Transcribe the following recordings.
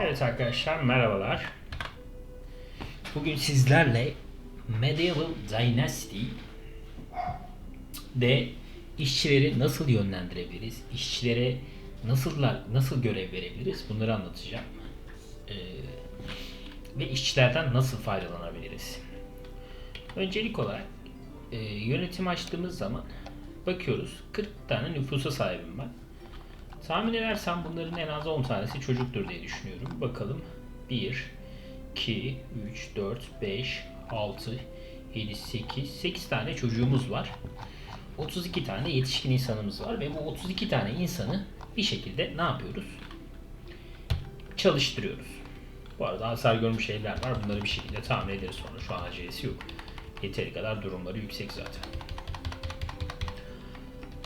Evet arkadaşlar merhabalar. Bugün sizlerle Medieval Dynasty de işçileri nasıl yönlendirebiliriz? İşçilere nasıllar nasıl görev verebiliriz? Bunları anlatacağım. Ee, ve işçilerden nasıl faydalanabiliriz? Öncelik olarak e, yönetim açtığımız zaman bakıyoruz 40 tane nüfusa sahibim ben. Tahmin edersem bunların en az 10 tanesi çocuktur diye düşünüyorum. Bakalım. 1, 2, 3, 4, 5, 6, 7, 8, 8 tane çocuğumuz var. 32 tane yetişkin insanımız var ve bu 32 tane insanı bir şekilde ne yapıyoruz? Çalıştırıyoruz. Bu arada hasar görmüş evler var. Bunları bir şekilde tamir ederiz sonra. Şu an acelesi yok. Yeteri kadar durumları yüksek zaten.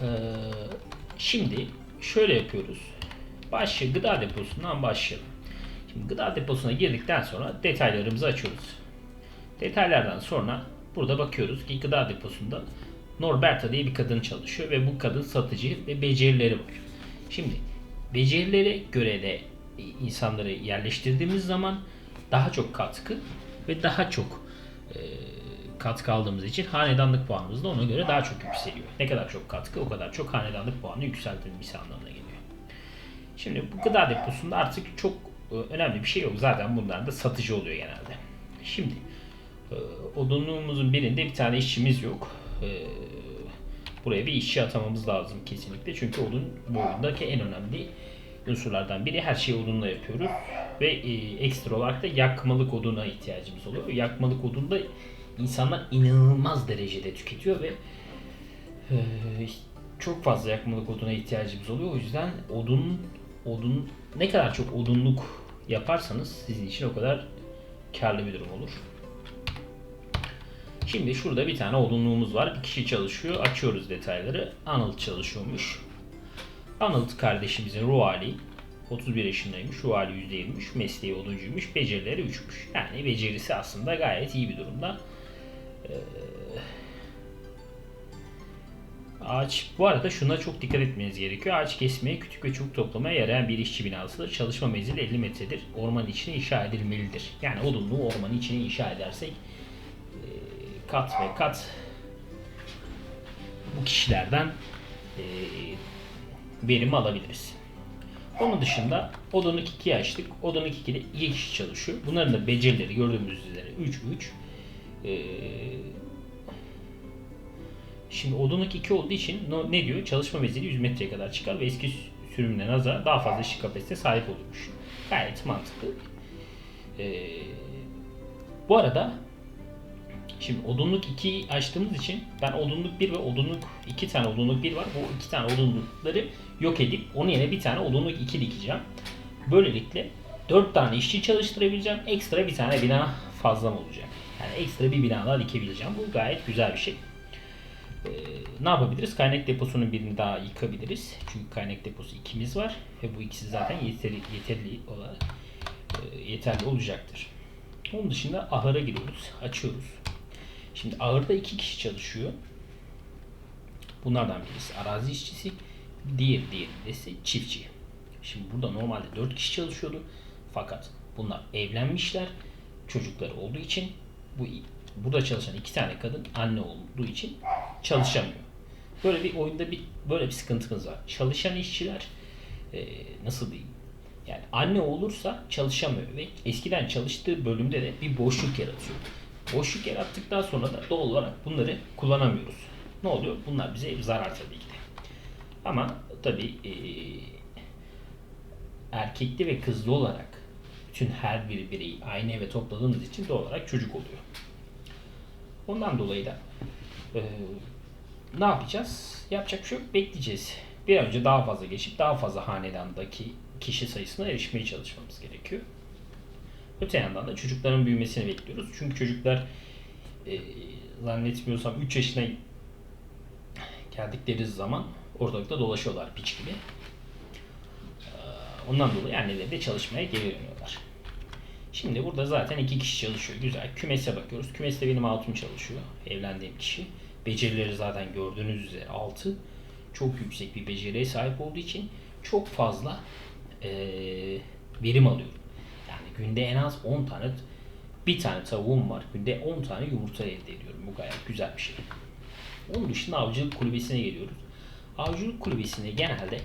Ee, şimdi şöyle yapıyoruz. Başlı gıda deposundan başlayalım. Şimdi gıda deposuna girdikten sonra detaylarımızı açıyoruz. Detaylardan sonra burada bakıyoruz ki gıda deposunda Norberta diye bir kadın çalışıyor ve bu kadın satıcı ve becerileri var. Şimdi becerilere göre de insanları yerleştirdiğimiz zaman daha çok katkı ve daha çok e, katkı aldığımız için hanedanlık puanımız da ona göre daha çok yükseliyor. Ne kadar çok katkı o kadar çok hanedanlık puanı yükseltilmesi anlamına geliyor. Şimdi bu gıda deposunda artık çok e, önemli bir şey yok. Zaten bunlar da satıcı oluyor genelde. Şimdi e, odunluğumuzun birinde bir tane işçimiz yok. E, Buraya bir işçi atamamız lazım kesinlikle. Çünkü odun bu oyundaki en önemli unsurlardan biri. Her şeyi odunla yapıyoruz. Ve ekstra olarak da yakmalık oduna ihtiyacımız oluyor. Yakmalık odun da insanlar inanılmaz derecede tüketiyor ve çok fazla yakmalık oduna ihtiyacımız oluyor. O yüzden odun odun ne kadar çok odunluk yaparsanız sizin için o kadar karlı bir durum olur. Şimdi şurada bir tane odunluğumuz var. Bir kişi çalışıyor. Açıyoruz detayları. Arnold çalışıyormuş. Arnold kardeşimizin ruh hali 31 yaşındaymış. Ruh hali %23. Mesleği oduncuymuş. Becerileri 3'müş. Yani becerisi aslında gayet iyi bir durumda. Ee, Ağaç, bu arada şuna çok dikkat etmeniz gerekiyor. Ağaç kesmeye, kütük ve çubuk toplamaya yarayan bir işçi binasıdır. Çalışma menzili 50 metredir. Orman içine inşa edilmelidir. Yani odunluğu ormanın içine inşa edersek e, kat ve kat bu kişilerden e, verim alabiliriz. Onun dışında odunluk 2'yi açtık. Odunluk 2'de 2 kişi çalışıyor. Bunların da becerileri gördüğümüz üzere 3 3. Ee, şimdi odunluk 2 olduğu için ne diyor? Çalışma menzili 100 metreye kadar çıkar ve eski sürümüne nazaran daha fazla işçi kapasite sahip olurmuş. Gayet mantıklı. Ee, bu arada Şimdi odunluk 2'yi açtığımız için ben odunluk 1 ve odunluk 2 tane odunluk 1 var. Bu iki tane odunlukları yok edip onun yerine bir tane odunluk 2 dikeceğim. Böylelikle 4 tane işçi çalıştırabileceğim. Ekstra bir tane bina fazlam olacak. Yani ekstra bir bina daha dikebileceğim. Bu gayet güzel bir şey. Ee, ne yapabiliriz? Kaynak deposunun birini daha yıkabiliriz. Çünkü kaynak deposu ikimiz var ve bu ikisi zaten yeterli, yeterli olarak e, yeterli olacaktır. Onun dışında ahıra giriyoruz, açıyoruz. Şimdi ağırda iki kişi çalışıyor. Bunlardan birisi arazi işçisi, diğer diğeri ise çiftçi. Şimdi burada normalde dört kişi çalışıyordu. Fakat bunlar evlenmişler. Çocukları olduğu için bu burada çalışan iki tane kadın anne olduğu için çalışamıyor. Böyle bir oyunda bir böyle bir sıkıntımız var. Çalışan işçiler e, nasıl diyeyim? Yani anne olursa çalışamıyor ve eskiden çalıştığı bölümde de bir boşluk yaratıyor. Boşluk yarattıktan sonra da doğal olarak bunları kullanamıyoruz. Ne oluyor? Bunlar bize zarar tabii ki de. Ama tabii e, erkekli ve kızlı olarak bütün her bir bireyi aynı eve topladığımız için doğal olarak çocuk oluyor. Ondan dolayı da e, ne yapacağız? Yapacak bir şey yok. Bekleyeceğiz. Bir an önce daha fazla geçip daha fazla hanedandaki kişi sayısına erişmeye çalışmamız gerekiyor. Öte yandan da çocukların büyümesini bekliyoruz. Çünkü çocuklar e, zannetmiyorsam 3 yaşına geldikleri zaman ortalıkta dolaşıyorlar piç gibi. Ondan dolayı anneleri de çalışmaya geri dönüyorlar. Şimdi burada zaten iki kişi çalışıyor. Güzel. Kümese bakıyoruz. Kümeste benim altım çalışıyor. Evlendiğim kişi. Becerileri zaten gördüğünüz üzere altı. Çok yüksek bir beceriye sahip olduğu için çok fazla eee, verim alıyorum. günde en az 10 tane bir tane tavuğum var. Günde 10 tane yumurta elde ediyorum. Bu gayet güzel bir şey. Onun dışında avcılık kulübesine geliyoruz. Avcılık kulübesine genelde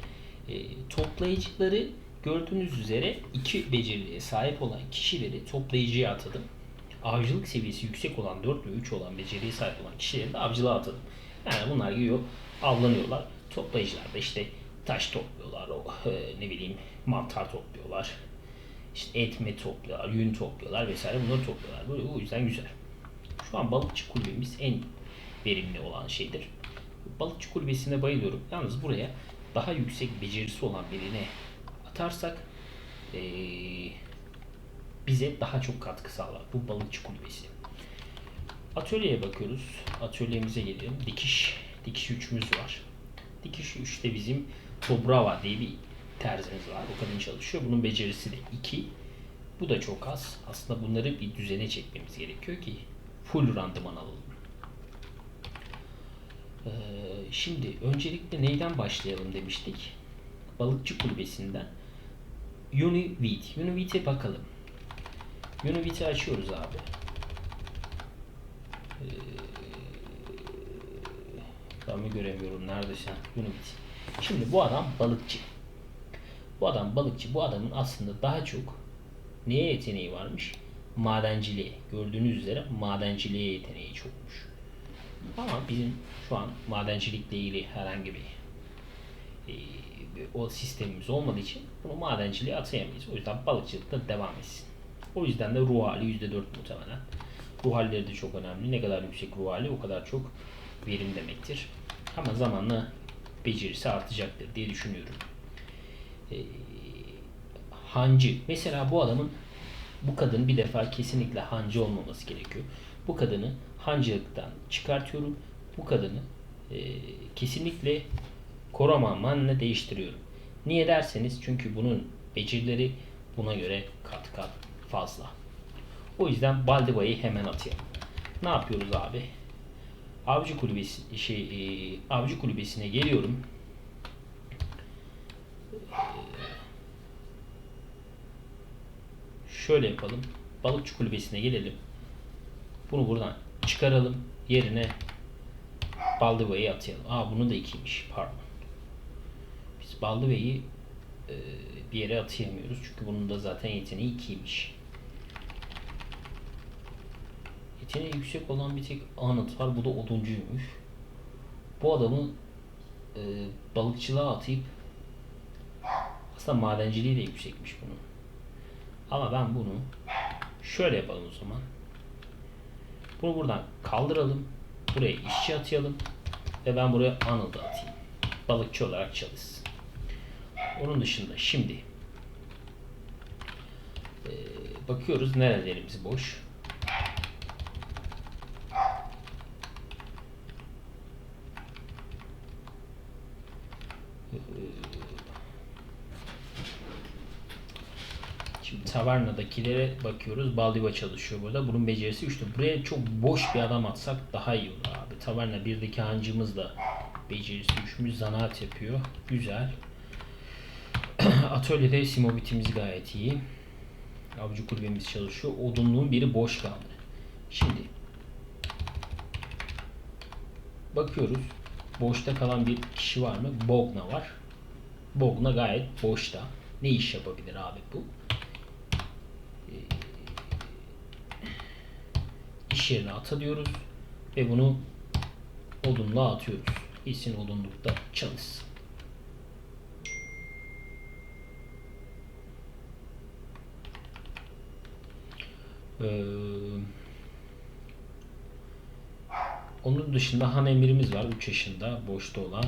e, toplayıcıları gördüğünüz üzere iki beceriye sahip olan kişileri toplayıcıya atadım. Avcılık seviyesi yüksek olan 4 ve 3 olan beceriye sahip olan kişileri de avcılığa atadım. Yani bunlar gidiyor avlanıyorlar. Toplayıcılar da işte taş topluyorlar, o, e, ne bileyim mantar topluyorlar. İşte et met topluyorlar, yün topluyorlar vesaire bunları topluyorlar. Böyle o yüzden güzel. Şu an balıkçı kulübemiz en verimli olan şeydir. Balıkçı kulübesine bayılıyorum. Yalnız buraya daha yüksek becerisi olan birine atarsak eee, bize daha çok katkı sağlar. Bu balıkçı kulübesi. Atölyeye bakıyoruz. Atölyemize gelelim. Dikiş. Dikiş üçümüz var. Dikiş 3'te bizim Dobrava diye bir terzimiz var. O kadın çalışıyor. Bunun becerisi de 2. Bu da çok az. Aslında bunları bir düzene çekmemiz gerekiyor ki full randıman alalım. Ee, şimdi öncelikle neyden başlayalım demiştik? Balıkçı kulübesinden. Univit. Univit'e bakalım. Univit'i açıyoruz abi. Ee, ben mi göremiyorum neredesin? Univit. Şimdi bu adam balıkçı. Bu adam balıkçı. Bu adamın aslında daha çok neye yeteneği varmış? Madenciliğe. Gördüğünüz üzere madenciliğe yeteneği çokmuş. Ama bizim şu an madencilikle ilgili herhangi bir e, o sistemimiz olmadığı için bunu madenciliğe atayamayız. O yüzden balıkçılıkta devam etsin. O yüzden de ruh hali %4 muhtemelen. Ruh halleri de çok önemli. Ne kadar yüksek ruh hali o kadar çok verim demektir. Ama zamanla becerisi artacaktır diye düşünüyorum. Ee, hancı. Mesela bu adamın bu kadın bir defa kesinlikle hancı olmaması gerekiyor. Bu kadını hancılıktan çıkartıyorum. Bu kadını e, kesinlikle koramanla değiştiriyorum. Niye derseniz çünkü bunun becerileri buna göre kat kat fazla. O yüzden Baldiva'yı hemen atayım. Ne yapıyoruz abi? Avcı kulübesi şey e, avcı kulübesine geliyorum. Şöyle yapalım. Balıkçı kulübesine gelelim. Bunu buradan çıkaralım. Yerine Baldiva'yı atayalım. Aa bunu da ikiymiş. Pardon. Biz Baldiva'yı e, bir yere atayamıyoruz. Çünkü bunun da zaten yeteneği ikiymiş. Yeteneği yüksek olan bir tek Anıt var. Bu da oduncuymuş. Bu adamı e, balıkçılığa atayıp aslında madenciliği de yüksekmiş bunun. Ama ben bunu şöyle yapalım o zaman. Bunu buradan kaldıralım. Buraya işçi atayalım. Ve ben buraya Anıl atayım. Balıkçı olarak çalışsın. Onun dışında şimdi e, bakıyoruz nerelerimiz boş. Şimdi tavernadakilere bakıyoruz. Baldiva çalışıyor burada. Bunun becerisi 3'te. Buraya çok boş bir adam atsak daha iyi olur abi. Taverna 1'deki hancımız da becerisi 3'müş zanaat yapıyor. Güzel. Atölyede simovitimiz gayet iyi. Avcı kulübemiz çalışıyor. Odunluğun biri boş kaldı. Şimdi bakıyoruz. Boşta kalan bir kişi var mı? Bogna var. Bogna gayet boşta. Ne iş yapabilir abi bu? iş yerine atılıyoruz ve bunu odunluğa atıyoruz. Gitsin odunlukta çalışsın. Ee, onun dışında han emirimiz var 3 yaşında boşta olan.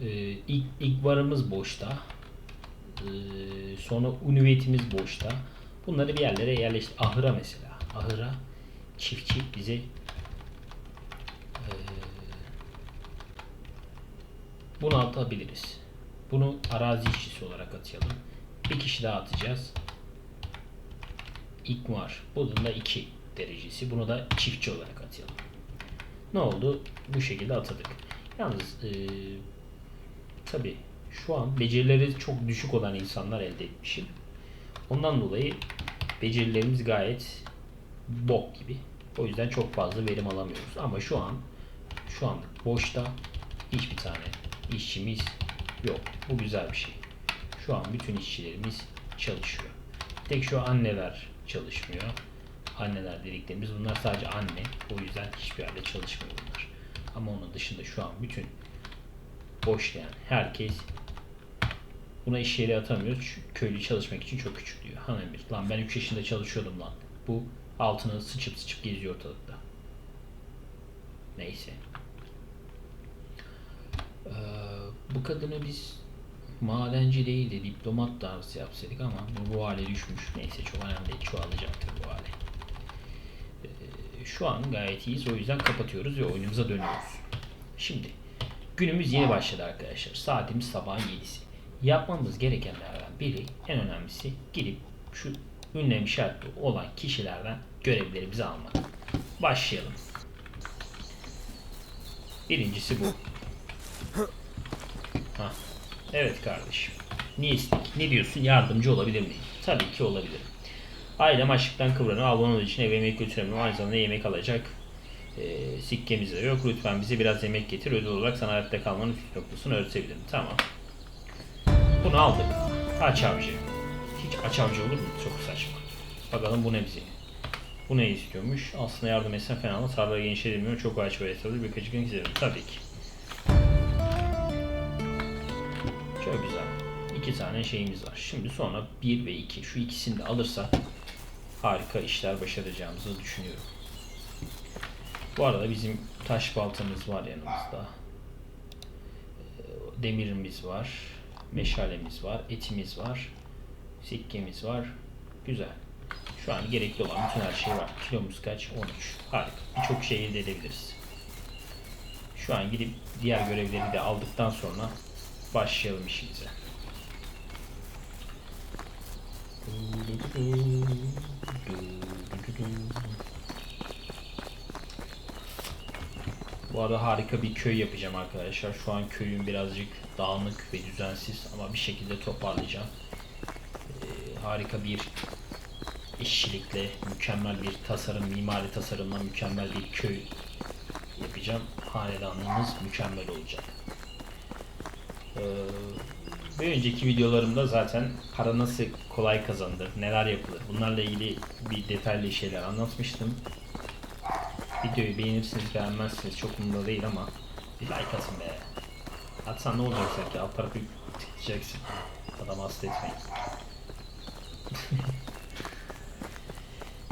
Ee, ilk, ilk varımız boşta. Ee, sonra univiyetimiz boşta. Bunları bir yerlere yerleştir. Ahıra mesela. Ahıra çiftçi bize eee, bunu atabiliriz. Bunu arazi işçisi olarak atayalım. Bir kişi daha atacağız. İkmar. Bunun da 2 derecesi. Bunu da çiftçi olarak atayalım. Ne oldu? Bu şekilde atadık. Yalnız eee tabi şu an becerileri çok düşük olan insanlar elde etmişim. Ondan dolayı becerilerimiz gayet bok gibi. O yüzden çok fazla verim alamıyoruz. Ama şu an şu anlık boşta hiçbir tane işçimiz yok. Bu güzel bir şey. Şu an bütün işçilerimiz çalışıyor. Tek şu anneler çalışmıyor. Anneler dediklerimiz bunlar sadece anne. O yüzden hiçbir yerde çalışmıyor bunlar. Ama onun dışında şu an bütün boş yani herkes buna iş yeri atamıyoruz. Çünkü köylü çalışmak için çok küçük diyor. Hanım bir. Lan ben 3 yaşında çalışıyordum lan. Bu altını sıçıp sıçıp geziyor ortalıkta. Neyse. Ee, bu kadını biz madenci değil de diplomat tarzı yapsaydık ama bu, bu hale düşmüş. Neyse çok önemli değil. Çoğalacaktır bu hale. Ee, şu an gayet iyiyiz. O yüzden kapatıyoruz ve oyunumuza dönüyoruz. Şimdi günümüz yeni başladı arkadaşlar. Saatimiz sabahın 7'si. Yapmamız gerekenlerden biri en önemlisi gidip şu ünlem işaretli olan kişilerden görevlerimizi almak. Başlayalım. Birincisi bu. Hah. Evet kardeşim. Ne istek? Ne diyorsun? Yardımcı olabilir miyim? Tabii ki olabilirim. Ailem açlıktan kıvranıyor. Ablam için eve yemek götüremiyorum. Aynı zamanda yemek alacak e, sikkemiz de yok. Lütfen bize biraz yemek getir. Ödül olarak sana hayatta kalmanın püf noktasını öğretebilirim. Tamam. Bunu aldık. Aç avcı. Hiç aç avcı olur mu? Çok saçma. Bakalım bu ne bize? Bu ne istiyormuş? Aslında yardım etsen fena ama tarlayı genişletilmiyor. Çok ağaç ve etrafı birkaç gün gidelim. Tabii ki. Çok güzel. İki tane şeyimiz var. Şimdi sonra 1 ve 2. Şu ikisini de alırsak harika işler başaracağımızı düşünüyorum. Bu arada bizim taş baltamız var yanımızda. Ee, Demirimiz var. Meşalemiz var. Etimiz var. Sikkemiz var. Güzel. Şu an gerekli olan bütün her şey var. Kilomuz kaç? 13. Harika. Birçok şey elde edebiliriz. Şu an gidip diğer görevleri de aldıktan sonra başlayalım işimize. Bu arada harika bir köy yapacağım arkadaşlar. Şu an köyüm birazcık dağınık ve düzensiz ama bir şekilde toparlayacağım. Ee, harika bir işçilikle mükemmel bir tasarım, mimari tasarımla mükemmel bir köy yapacağım. Hanedanlığımız mükemmel olacak. Ee, bir önceki videolarımda zaten para nasıl kolay kazanılır, neler yapılır bunlarla ilgili bir detaylı şeyler anlatmıştım. Videoyu beğenirsiniz beğenmezsiniz çok umurumda değil ama bir like atın be. Atsan ne olacak sanki alt tarafı tıklayacaksın. Adam hasta etmeyin.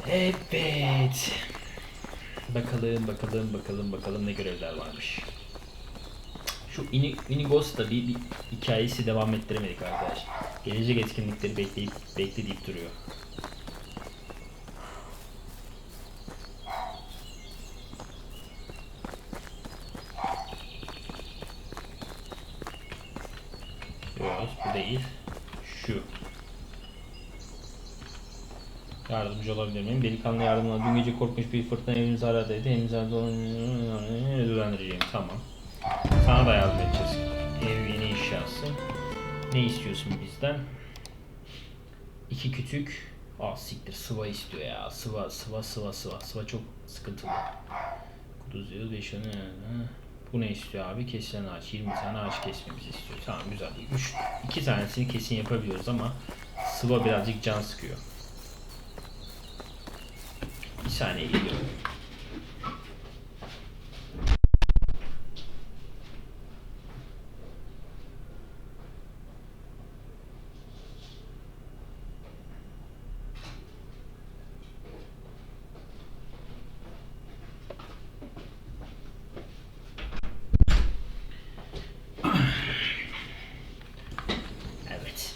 evet. Bakalım bakalım bakalım bakalım ne görevler varmış. Şu Ini, Inigos'ta bir, bir hikayesi devam ettiremedik arkadaş. Gelecek etkinlikleri bekleyip bekleyip duruyor. Yok bu değil. Şu. Yardımcı olabilir miyim? Delikanlı yardımına dün gece korkunç bir fırtına evimizi aradıydı. Evimizi ödüllendireceğim. Tamam. Sana da yardım edeceğiz. Ev yeni inşası. Ne istiyorsun bizden? İki kütük. Aa siktir sıva istiyor ya. Sıva sıva sıva sıva. Sıva çok sıkıntılı. Kuduz yıl beşini. Bu ne istiyor abi? Kesilen ağaç. 20 tane ağaç kesmemizi istiyor. Tamam güzel. Üç, iki tanesini kesin yapabiliyoruz ama sıva birazcık can sıkıyor. Bir saniye geliyorum. Evet.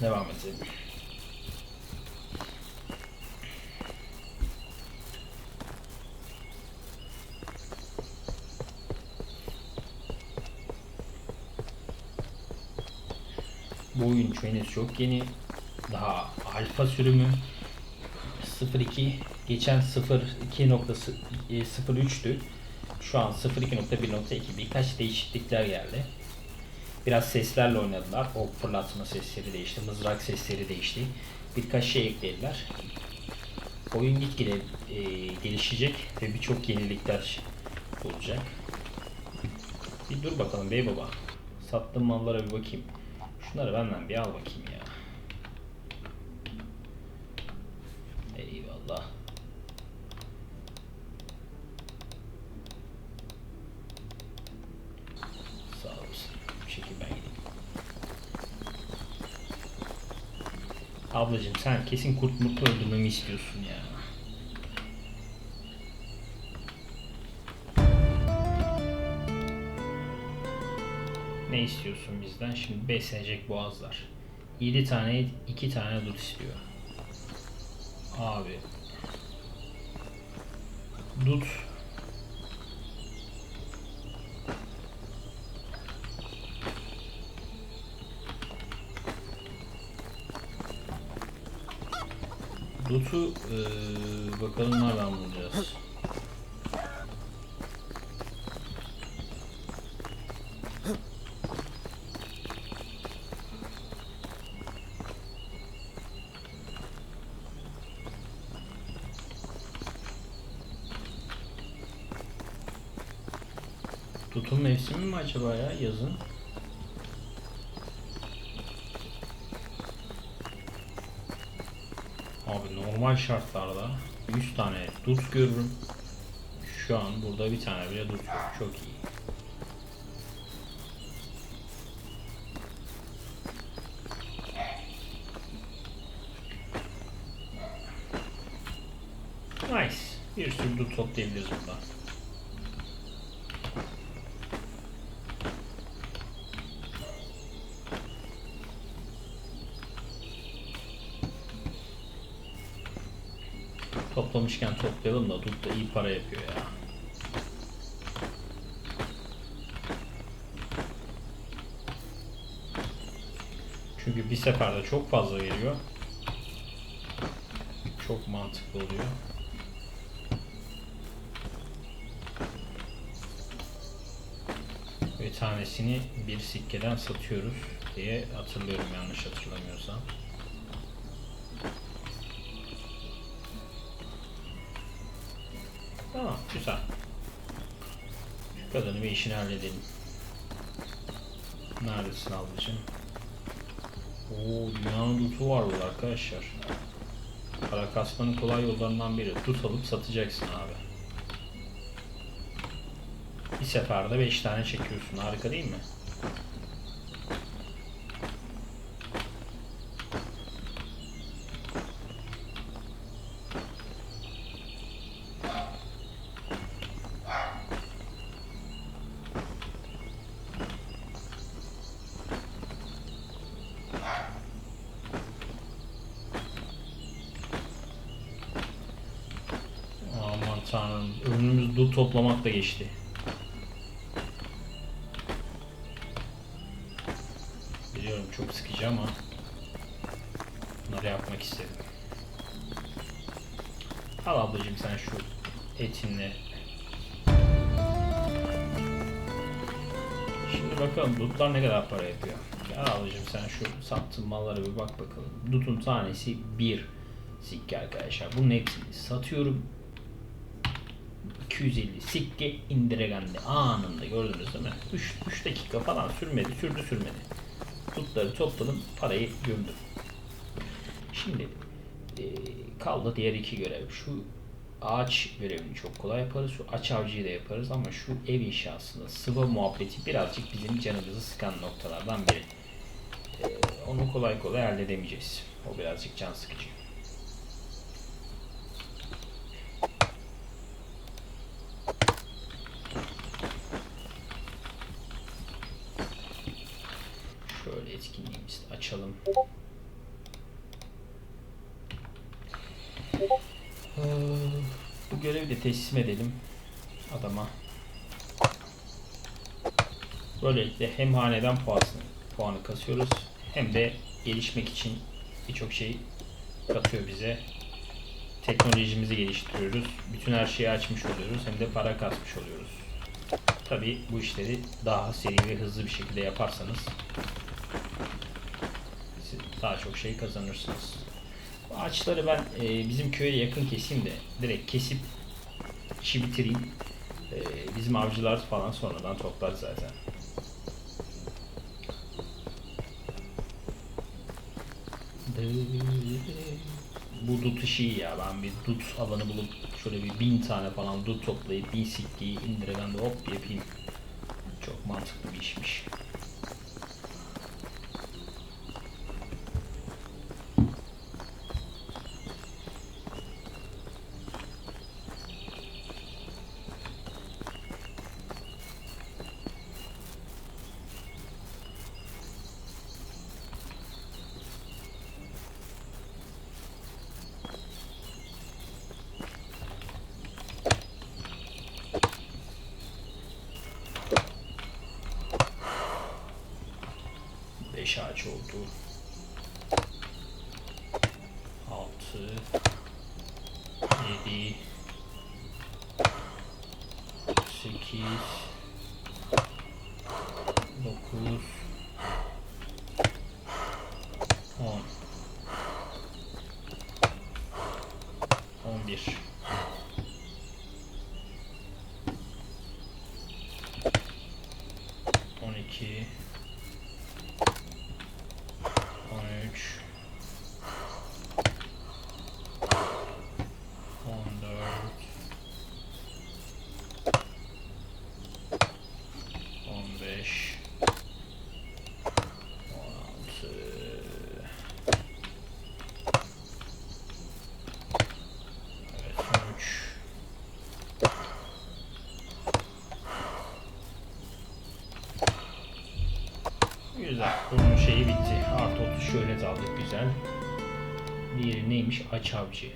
Devam edelim. Bu oyun henüz çok yeni. Daha alfa sürümü 02 geçen 02.03'tü. Şu an 02.1.2 birkaç değişiklikler geldi. Biraz seslerle oynadılar. Ok fırlatma sesleri değişti, mızrak sesleri değişti. Birkaç şey eklediler. Oyun gitgide e, gelişecek ve birçok yenilikler olacak. Bir dur bakalım bey baba. Sattığım mallara bir bakayım. Şunları benden bir al bakayım ya. Eyvallah. Sağ olasın. Bir şekilde. Ablacım sen kesin kurt mutlu öldürmemi istiyorsun ya. Ne istiyorsun bizden? Şimdi beslenecek boğazlar. 7 tane et, 2 tane dut istiyor. Abi. Dut. Dut'u eee, bakalım nereden bulacağız. Tutun mevsimi mi acaba ya yazın? Abi normal şartlarda 100 tane dut görürüm. Şu an burada bir tane bile dut yok. Çok iyi. Nice. Bir sürü dut toplayabiliriz buradan. Toplamışken toplayalım da dut da iyi para yapıyor ya. Çünkü bir seferde çok fazla veriyor. Çok mantıklı oluyor. Ve tanesini bir sikkeden satıyoruz diye hatırlıyorum yanlış hatırlamıyorsam. Güzel. Kadını bir işini halledelim. Neredesin ablacığım? Oo, dünyanın tutu var burada arkadaşlar. Para kasmanın kolay yollarından biri. Tut alıp satacaksın abi. Bir seferde 5 tane çekiyorsun. Harika değil mi? Toplamakla geçti. Biliyorum çok sıkıcı ama bunları yapmak istedim. Al ablacığım sen şu etinle. Şimdi bakalım dutlar ne kadar para yapıyor. Ya ablacığım sen şu sattığın mallara bir bak bakalım. Dutun tanesi 1 sikke arkadaşlar. Bunun hepsini satıyorum. 250 sikke indiregendi anında gördünüz değil mi? 3, 3 dakika falan sürmedi sürdü sürmedi. Tutları topladım parayı gömdüm. Şimdi e, kaldı diğer iki görev. Şu ağaç görevini çok kolay yaparız. Şu aç avcıyı da yaparız ama şu ev inşasında sıva muhabbeti birazcık bizim canımızı sıkan noktalardan biri. E, onu kolay kolay halledemeyeceğiz. O birazcık can sıkıcı. Şöyle açalım. Ee, Bu görevi de teslim edelim adama. Böylelikle hem haneden puanını, puanı kasıyoruz hem de gelişmek için birçok şey katıyor bize. Teknolojimizi geliştiriyoruz. Bütün her şeyi açmış oluyoruz hem de para kasmış oluyoruz. Tabi bu işleri daha seri ve hızlı bir şekilde yaparsanız daha çok şey kazanırsınız. Bu ağaçları ben e, bizim köye yakın keseyim de direkt kesip işi bitireyim. E, bizim avcılar falan sonradan toplar zaten. Bu dut işi iyi ya. Ben bir dut alanı bulup şöyle bir bin tane falan dut toplayıp bin sikliği indireden de hop yapayım. Çok mantıklı bir işmiş. Beş ağaç oldu. Altı. Yedi. Sekiz. Dokuz. On. On bir. On iki. 13 14 15 16 Evet 13 Güzel. Bunun şeyi bitti. Artı 30 şöyle aldık güzel. Diğeri neymiş? Aç avcı.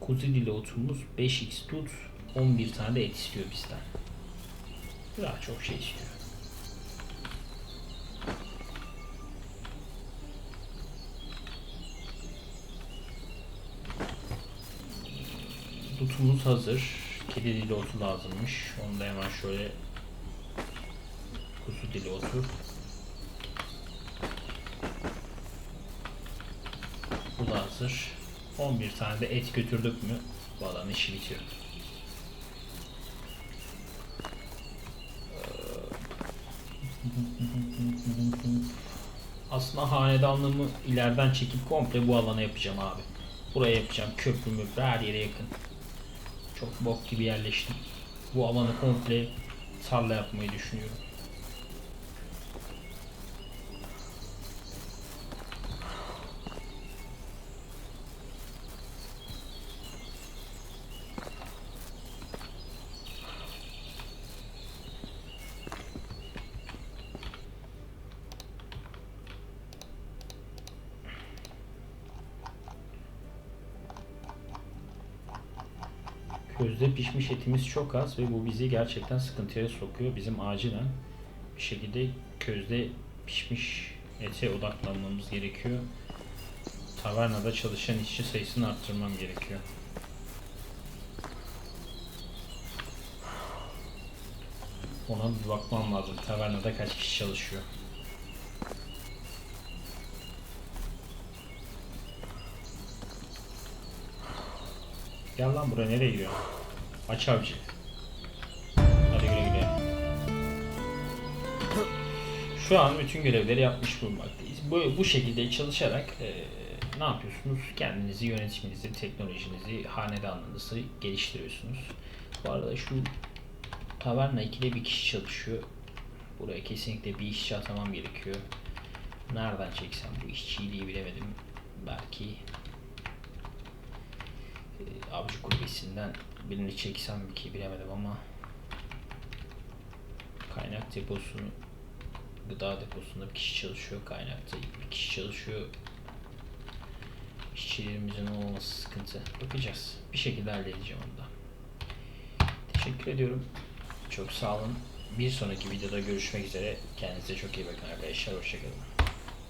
Kuzu dili otumuz 5x tut. 11 tane de et istiyor bizden. Daha çok şey istiyor. Dutumuz hazır. Kedi dili otu lazımmış. Onu da hemen şöyle kuzu dili otu. Bu da hazır. 11 tane de et götürdük mü bu alanın işi bitiyor. Aslında hanedanlığımı ileriden çekip komple bu alana yapacağım abi. Buraya yapacağım köprü möprü her yere yakın. Çok bok gibi yerleştim. Bu alanı komple tarla yapmayı düşünüyorum. Közde pişmiş etimiz çok az ve bu bizi gerçekten sıkıntıya sokuyor. Bizim acilen bir şekilde közde pişmiş ete odaklanmamız gerekiyor. Tavernada çalışan işçi sayısını arttırmam gerekiyor. Ona bir bakmam lazım. Tavernada kaç kişi çalışıyor. Gel lan buraya nereye gidiyorsun? Aç avcı. Hadi güle güle. Şu an bütün görevleri yapmış bulunmaktayız. Bu, bu şekilde çalışarak e, ne yapıyorsunuz? Kendinizi, yönetiminizi, teknolojinizi, hanedanlığınızı geliştiriyorsunuz. Bu arada şu taverna 2'de bir kişi çalışıyor. Buraya kesinlikle bir işçi atamam gerekiyor. Nereden çeksem bu işçiyi diye bilemedim. Belki e, avcı kulübesinden birini çeksem ki bilemedim ama kaynak deposu gıda deposunda bir kişi çalışıyor kaynakta bir kişi çalışıyor. İşçilerimizin olmaması sıkıntı. Bakacağız. Bir şekilde halledeceğim onu da. Teşekkür ediyorum. Çok sağ olun. Bir sonraki videoda görüşmek üzere. Kendinize çok iyi bakın arkadaşlar. Hoşçakalın